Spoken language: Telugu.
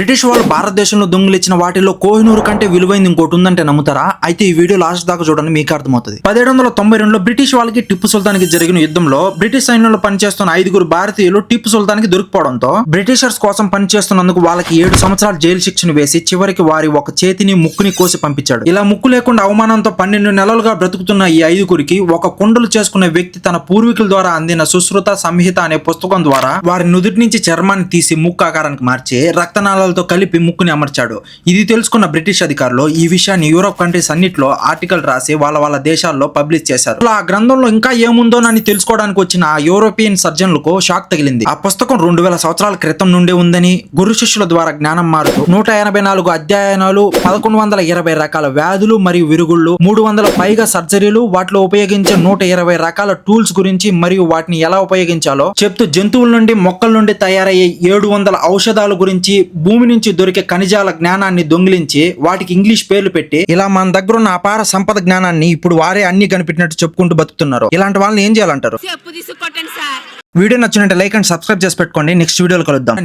బ్రిటిష్ వాళ్ళు భారతదేశంలో దొంగిలించిన వాటిలో కోహినూరు కంటే విలువైంది ఇంకోటి ఉందంటే నమ్ముతారా? అయితే ఈ వీడియో లాస్ట్ దాకా చూడండి మీకు అర్థమవుతుంది. పదిహేడు వందల తొంభై రెండులో బ్రిటిష్ వాళ్ళకి టిప్పు సుల్తాన్కి జరిగిన యుద్ధంలో బ్రిటిష్ సైన్యంలో పనిచేస్తున్న ఐదుగురు భారతీయులు టిప్పు సుల్తాన్కి దొరికిపోవడంతో బ్రిటిషర్స్ కోసం పనిచేస్తున్నందుకు వాళ్ళకి ఏడు సంవత్సరాల జైలు శిక్షను వేసి చివరికి వారి ఒక చేతిని ముక్కుని కోసి పంపించాడు. ఇలా ముక్కు లేకుండా అవమానంతో పన్నెండు నెలలుగా బ్రతుకుతున్న ఈ ఐదుగురికి ఒక కుండలు చేసుకునే వ్యక్తి తన పూర్వీకుల ద్వారా అందిన సుశ్రుత సంహిత అనే పుస్తకం ద్వారా వారి నుదుటి నుంచి చర్మాన్ని తీసి ముక్కు ఆకారానికి మార్చి రక్తనాళాలతో కలిపి ముక్కుని అమర్చాడు. ఇది తెలుసుకున్న బ్రిటిష్ అధికారులు ఈ విషయాన్ని యూరోప్ కంట్రీస్ అన్నిట్లో ఆర్టికల్ రాసి వాళ్ళ వాళ్ళ దేశాల్లో పబ్లిష్ చేశారు. అలా ఆ గ్రంథంలో ఇంకా ఏముందోనని తెలుసుకోవడానికి వచ్చిన ఆ యూరోపియన్ సర్జన్లకు షాక్ తగిలింది. ఆ పుస్తకం రెండు వేల సంవత్సరాల క్రితం నుండే ఉందని గురు శిష్యుల ద్వారా జ్ఞానం మారుతూ నూట ఎనభై నాలుగు అధ్యయనాలు పదకొండు వందల ఇరవై రకాల వ్యాధులు మరియు విరుగుళ్ళు మూడు వందల పైగా సర్జరీలు వాటిలో ఉపయోగించే నూట ఇరవై రకాల టూల్స్ గురించి మరియు వాటిని ఎలా ఉపయోగించాలో చెప్తూ జంతువుల నుండి మొక్కల నుండి తయారయ్యే ఏడు వందల ఔషధాల గురించి భూమి నుంచి దొరికే ఖనిజాల జ్ఞానాన్ని దొంగిలించి వాటికి ఇంగ్లీష్ పేర్లు పెట్టి ఇలా మన దగ్గర ఉన్న అపార సంపద జ్ఞానాన్ని ఇప్పుడు వారే అన్ని కనిపెట్టినట్టు చెప్పుకుంటూ బతుకుతున్నారు. ఇలాంటి వాళ్ళని ఏం చేయాలంటారు? వీడియో నచ్చినట్టు లైక్ అండ్ సబ్స్క్రైబ్ చేసి పెట్టుకోండి. నెక్స్ట్ వీడియోలో కలుద్దాం.